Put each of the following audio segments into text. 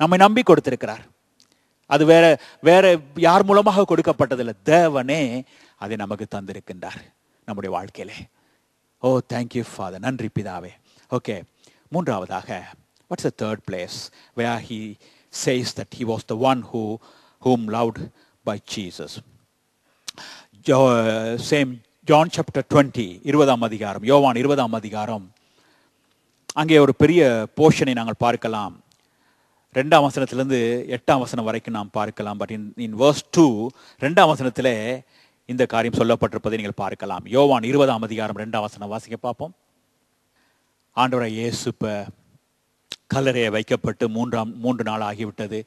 நம்மை நம்பி கொடுத்திருக்கிறார். அது வேற வேற யார் மூலமாக கொடுக்கப்பட்டதில்லை. தேவனே அதை நமக்கு தந்திருக்கின்றார் நம்முடைய வாழ்க்கையிலே. ஓ தேங்க்யூ ஃபாதர் நன்றி பிதாவே. ஓகே மூன்றாவதாக what's the third place way he says that he was the one who whom loved by Jesus same John chapter twenty இருபதாம் அதிகாரம் யோவான் இருபதாம் அதிகாரம். அங்கே ஒரு பெரிய போர்ஷனை நாங்கள் பார்க்கலாம். ரெண்டாம் வசனத்திலேருந்து எட்டாம் வசனம் வரைக்கும் நாம் பார்க்கலாம். But in in verse two ரெண்டாம் வசனத்திலே இந்த காரியம் சொல்லப்பட்டிருப்பதை நீங்கள் பார்க்கலாம். யோவான் இருபதாம் அதிகாரம் ரெண்டாம் வசனம் வாசிக்க பார்ப்போம். ஆண்டவரை இயேசுப்ப கல்லறையை வைக்கப்பட்டு மூன்றாம் மூன்று நாள் ஆகிவிட்டது.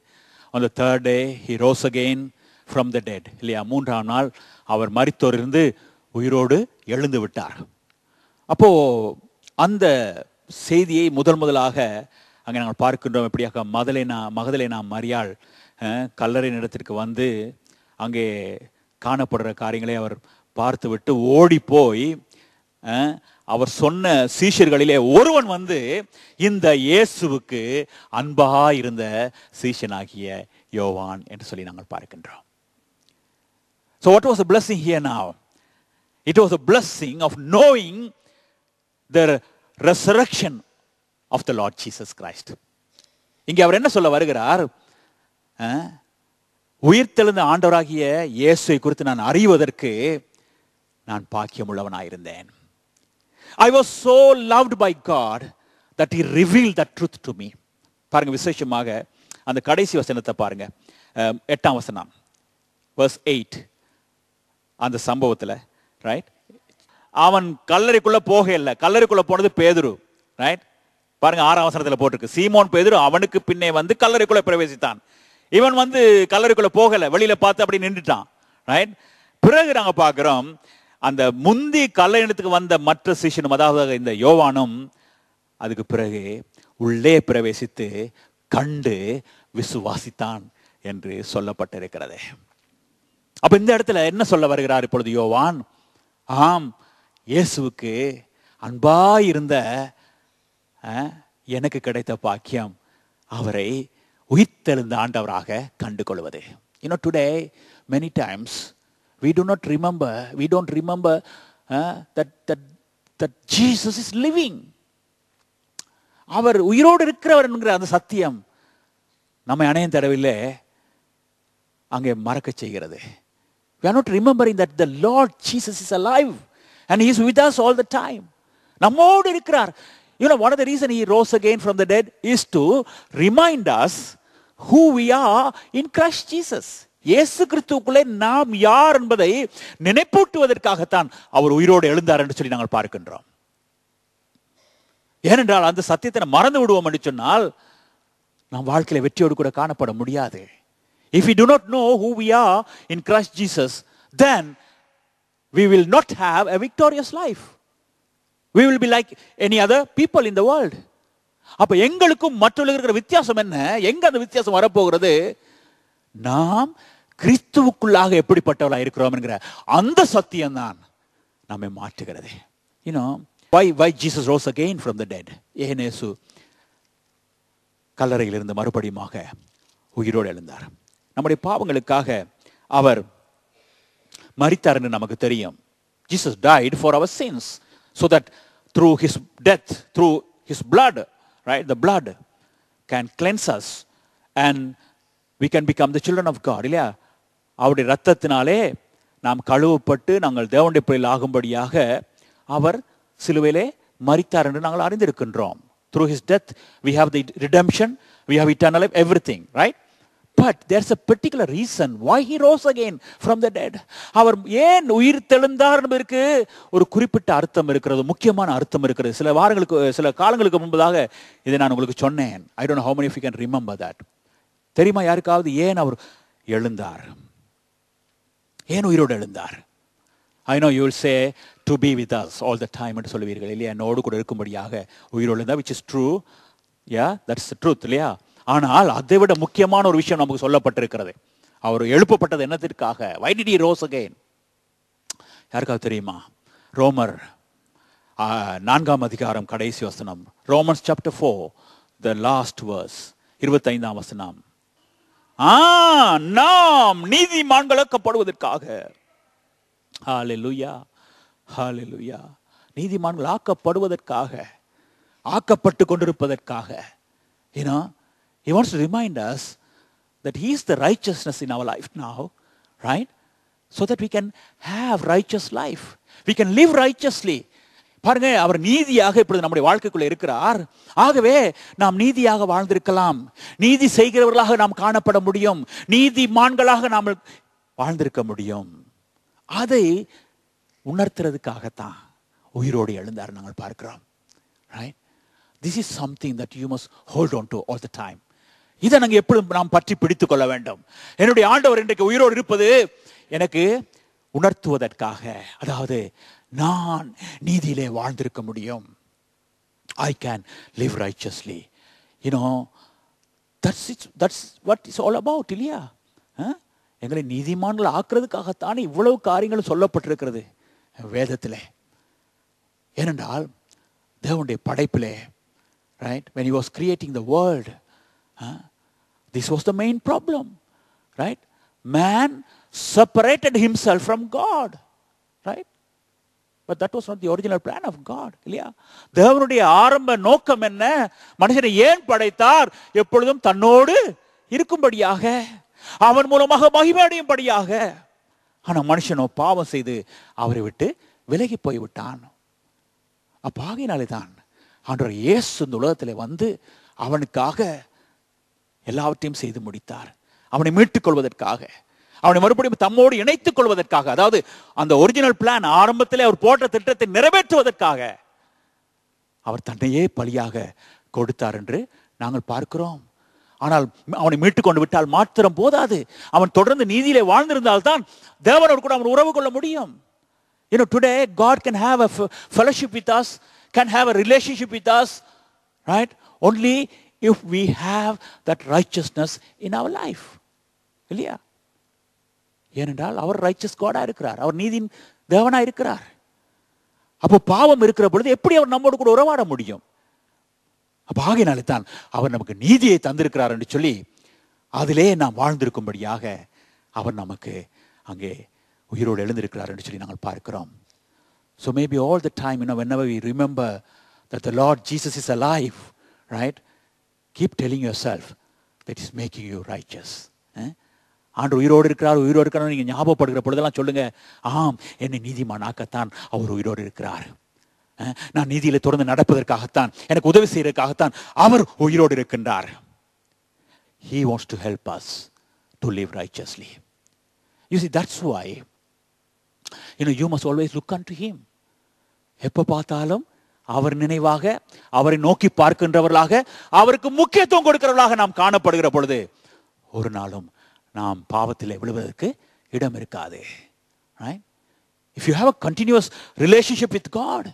அந்த third day he rose again from the dead இல்லையா? மூன்றாம் நாள் அவர் மறித்தோரிருந்து உயிரோடு எழுந்து விட்டார். அப்போ அந்த செய்தியை முதல் முதலாக அங்கே நாங்கள் பார்க்கின்றோம் எப்படியாக மதலேனா மகதலேனா மரியாள் கல்லறை நிறத்திற்கு வந்து அங்கே காணப்படுற காரியங்களை அவர் பார்த்துவிட்டு ஓடி போய் அவர் சொன்ன சீஷர்களிலே ஒருவன் வந்து இந்த இயேசுவுக்கு அன்பா இருந்த சீஷனாகிய யோவான் என்று சொல்லி நாங்கள் பார்க்கின்றோம். So what was a blessing here now it was a blessing of knowing the resurrection of the Lord Jesus Christ இங்கே அவர் என்ன சொல்ல வருகிறார்? உயிர்த்தெழுந்த ஆண்டவராகிய இயேசுவை குறித்து நான் அறிவதற்கு நான் பாக்கியமுள்ளவனாயிருந்தேன். I was so loved by God that he reveal that truth to me பாருங்க விசேஷமாக அந்த கடைசி வசனத்தை பாருங்க. எட்டாம் வசனம் வர்ஸ் எயிட் அந்த சம்பவத்தில் ரைட் அவன் கல்லறைக்குள்ளே போக இல்லை கல்லறைக்குள்ளே போனது பேதுரு ரைட் பாருங்க ஆறாம் வசனத்தில் போட்டிருக்கு. சீமோன் பேதுரு அவனுக்கு பின்னே வந்து கல்லறைக்குள்ள பிரவேசித்தான். இவன் வந்து கல்லறைக்குள்ள போகல வெளியில பார்த்து அப்படி நின்றுட்டான். ரைட் பிறகு நாங்க பார்க்கிறோம் அந்த முந்தி கல்லறைக்கு வந்த மற்ற சிஷனும் அதாவது இந்த யோவானும் அதுக்கு பிறகு உள்ளே பிரவேசித்து கண்டு விசுவாசித்தான் என்று சொல்லப்பட்டிருக்கிறது. அப்ப இந்த இடத்துல என்ன சொல்ல வருகிறார் இப்பொழுது யோவான்? ஆம் இயேசுவுக்கு அன்பாயிருந்த இருந்த எனக்கு கிடைத்த பாக்கியம் அவரை உயிர்த்தெழுந்த ஆண்டவராக கண்டு கொள்வது you know today many times we do not remember we don't remember that that that Jesus is living அவர் உயிரோடு இருக்கிறவர் என்கிற அந்த சத்தியம் நம்மை அணையும் தடவில்லை அங்கே மறக்க செய்கிறது we are not remembering that the Lord Jesus is alive and is with us all the time நம்மோடு இருக்கிறார் you know one of the reasons he rose again from the dead is to remind us who we are in christ jesus. இயேசு கிறிஸ்துக்குள்ளே நாம் யார் என்பதை நினைப்பூட்டுவதற்காகத்தான் அவர் உயிரோடு எழுந்தார் என்று சொல்லி நாங்கள் பார்க்கின்றோம். ஏனென்றால் அந்த சத்தியத்தை மறந்து விடுவோம் என்று சொன்னால் நாம் வாழ்க்கையில வெற்றியோடு கூட காணப்பட முடியாது. If you do not know who we are in Christ Jesus then we will not have a victorious life we will be like any other people in the world. அப்போ எங்களுக்கும் மற்றவர்களுக்கு இருக்கிற வித்தியாசம் என்ன? எங்க அந்த வித்தியாசம் வரப்போகிறது? நாம் கிறிஸ்துவுக்குள்ளாக எப்படிப்பட்டவளா இருக்கிறோம் என்கிற அந்த சத்தியம் தான் நம்மை மாற்றுகிறது. இன்னும் why why Jesus rose again from the dead ஏன் ஏசு கல்லறையிலிருந்து மறுபடியுமாக உயிரோடு எழுந்தார். நம்முடைய பாவங்களுக்காக அவர் மறித்தார் என்று நமக்கு தெரியும். Jesus died for our sins so that through his death, through his blood, right, the blood can cleanse us and we can become the children of God. இல்லையா அவருடைய ரத்தத்தினாலே நாம் கழுவப்பட்டு நாங்கள் தேவனுடைய பிள்ளைகள் ஆகும்படியாக அவர் சிலுவையிலே மறித்தார் என்று நாங்கள் அறிந்திருக்கின்றோம் through his death we have the redemption we have eternal everything right but there's a particular reason why he rose again from the dead அவர் ஏன் உயிர் தெழுந்தார் என்பதற்கு ஒரு குறிப்பிட்ட அர்த்தம் இருக்கிறது முக்கியமான அர்த்தம் இருக்கிறது. சில வாரங்களுக்கு சில காலங்களுக்கு முன்பதாக இதை நான் உங்களுக்கு சொன்னேன். I don't how many if you can remember that தெரியுமா யாருக்காவது ஏன் அவர் எழுந்தார்? ஏன் உயிரோடு எழுந்தார்? I know you say to be with us all the time என்று சொல்லுவீர்கள் இல்லையா? என்னோடு கூட இருக்கும்படியாக உயிரோடு இருந்தால் which is true yeah that's truth இல்லையா? ஆனால் அதை விட முக்கியமான ஒரு விஷயம் நமக்கு சொல்லப்பட்டிருக்கிறது. அவர் எழுப்பப்பட்டது என்னத்திற்காக? Why did he rose again யாருக்காவது தெரியுமா? ரோமர் நான்காம் அதிகாரம் கடைசி வசனம். Romans chapter four the last verse இருபத்தைந்தாம் வசனம். ஆ நாம் நீதிமான்களாக்கப்படுவதற்காக. ஹalleluya ஹalleluya நீதிமான்கள் ஆக்கப்படுவதற்காக ஆக்கப்பட்டு கொண்டிருப்பதற்காக. ஏன்னா he wants to remind us that he is the righteousness in our life now right? So that we can have righteous life. We can live righteously. பாருங்க அவர் நீதியாக இப்பொழுது நம்முடைய வாழ்க்கைக்குள்ள இருக்கிறார். ஆகவே நாம் நீதியாக வாழ்ந்திருக்கலாம். நீதி செய்கிறவர்களாக நாம் காணப்பட முடியும். நீதிமான்களாக நாம் வாழ்ந்திருக்க முடியும். அதை உணர்த்துறதுக்காகத்தான் உயிரோடு எழுந்தார் நாங்கள் பார்க்கிறோம். Right this is something that you must hold on to all the time இதை நாங்கள் எப்பொழுதும் நாம் பற்றி பிடித்துக் கொள்ள வேண்டும்? என்னுடைய ஆண்டவர் இன்றைக்கு உயிரோடு இருப்பது எனக்கு உணர்த்துவதற்காக. அதாவது நான் நீதியிலே வாழ்ந்திருக்க முடியும். I can live righteously you know that's it's that's what is all about இல்லையா? எங்களை நீதிமான்கள் ஆக்குறதுக்காகத்தானே இவ்வளவு காரியங்களும் சொல்லப்பட்டிருக்கிறது வேதத்தில். ஏனென்றால் தேவனுடைய படைப்பிலே right when you was creating the world this was the main problem right? Man separated himself from god right? But that was not the original plan of God இல்லையா? தேவனுடைய ஆரம்ப நோக்கம் என்ன? மனுஷனை ஏன் படைத்தார்? எப்பொழுதும் தன்னோடு இருக்கும்படியாக அவன் மூலமாக மகிமை அடையும்படியாக ஆனால் மனுஷனோ பாவம் செய்து அவரை விட்டு விலகி போய்விட்டான். அப்பாகினாலே தான் ஆண்டவர் இயேசு இந்த உலகத்தில் வந்து அவனுக்காக எல்லாவற்றையும் செய்து முடித்தார். அவனை மீட்டுக் கொள்வதற்காக அவனை மறுபடியும் தம்மோடு இணைத்துக் கொள்வதற்காக. அதாவது அந்த ஒரிஜினல் பிளான் ஆரம்பத்தில் அவர் போட்ட திட்டத்தை நிறைவேற்றுவதற்காக அவர் தன்னையே பலியாக கொடுத்தார் என்று நாங்கள் பார்க்கிறோம். ஆனால் அவனை மீட்டுக் கொண்டு விட்டால் மாத்திரம் போதாது. அவன் தொடர்ந்து நீதியிலே வாழ்ந்திருந்தால் தான் தேவனோடு கூட அவன் உறவு கொள்ள முடியும். You today God can have have a f- can with a relationship with a right only if we have that righteousness in our life. இல்லையா? ஏனென்றால் அவர் ரைச்சஸ் காடா இருக்கிறார். அவர் நீதியின் தேவனா இருக்கிறார். அப்போ பாவம் இருக்கிற பொழுது எப்படி அவர் நம்மோடு கூட உறவாட முடியும்? அப்போ ஆகையினாலே தான் அவர் நமக்கு நீதியை தந்திருக்கிறார் என்று சொல்லி அதிலே நாம் வாழ்ந்திருக்கும்படியாக அவர் நமக்கு அங்கே உயிரோடு எழுந்திருக்கிறார் என்று சொல்லி நாங்கள் பார்க்கிறோம். So maybe all the time இன்னும் when we remember that the Lord Jesus is a life right keep telling yourself that is making you righteous and உயிரோடு இருக்கிறார் உயிரோடு இருக்கிறார் நீங்கள் ஞாபகப்படுகிற பொழுதெல்லாம் சொல்லுங்க. ஆம் என்னை நீதிமானாக்கத்தான் அவர் உயிரோடு இருக்கிறார். Eh? நான் நீதியில் தொடர்ந்து நடப்பதற்காகத்தான் எனக்கு உதவி செய்வதற்காகத்தான் அவர் உயிரோடு இருக்கின்றார். He wants to help us to live righteously. You see that's why you you must always look unto him எப்போ பார்த்தாலும் அவர் நினைவாக அவரை நோக்கி பார்க்கின்றவர்களாக அவருக்கு முக்கியத்துவம் கொடுக்கிறவர்களாக நாம் காணப்படுகிற பொழுது ஒரு நாளும் நாம் பாவத்தில் விழுவதற்கு இடம் இருக்காது right if you have a continuous relationship with God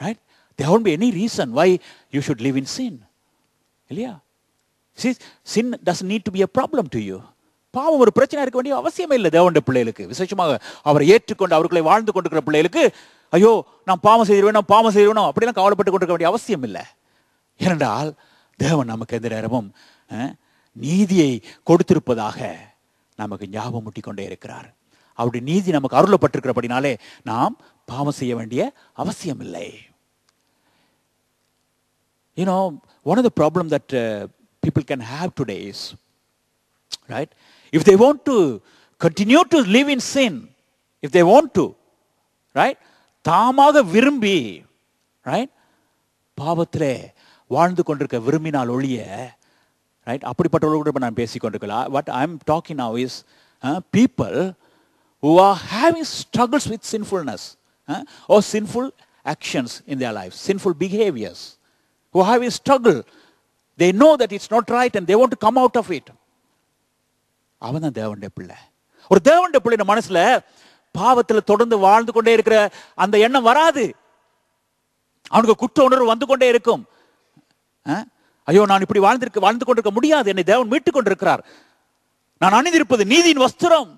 right there be any reason why you should live in sin இல்லையா sin does need to be a problem to you பாவம் ஒரு பிரச்சனை இருக்க வேண்டிய அவசியமே இல்லை தேவனுடைய பிள்ளைகளுக்கு. விசேஷமாக அவரை ஏற்றுக்கொண்டு அவர்களை வாழ்ந்து கொண்டிருக்கிற பிள்ளைகளுக்கு ஐயோ நான் பாவம் செய்திருவேன் நான் பாவம் செய்திருவேணும் அப்படிலாம் கவலைப்பட்டு கொண்டிருக்க வேண்டிய அவசியம் இல்லை. ஏனென்றால் தேவன் நமக்கு எந்த நேரமும் நீதியை கொடுத்திருப்பதாக நமக்கு ஞாபகம் முட்டி கொண்டே இருக்கிறார். அவருடைய நீதி நமக்கு அருளப்பட்டிருக்கிறபடினாலே நாம் பாவம் செய்ய வேண்டிய அவசியம் இல்லை. One know, the problem that people can uh, people can is right? If they want to continue to live in sin, if they want to, right? தாமாக விரும்பி ரைட் பாவத்திலே வாழ்ந்து கொண்டிருக்க விரும்பினால் ஒழிய ரைட் அப்படிப்பட்டவர்களோடு இப்போ நான் பேசி கொண்டிருக்கலாம் but I am talking now is people who are having struggles with sinfulness or sinful actions in their life sinful behaviours who have a struggle they know that it's not right and they want to come out of it அவன் தான் தேவனுடைய பிள்ளை. ஒரு தேவனுடைய பிள்ளை மனசுல பாவத்தில் தொடர்ந்து வாழ்ந்து கொண்டே இருக்கிற அந்த எண்ணம் வராது. அவனுக்கு குற்ற உணர்வு வந்து கொண்டே இருக்கும். ஐயோ நான் இப்படி வாழ்ந்திருக்க வாழ்ந்து கொண்டிருக்க முடியாது. என்னை தேவன் மீட்டுக் கொண்டிருக்கிறார். நான் அணிந்திருப்பது நீதியின் வஸ்திரம்.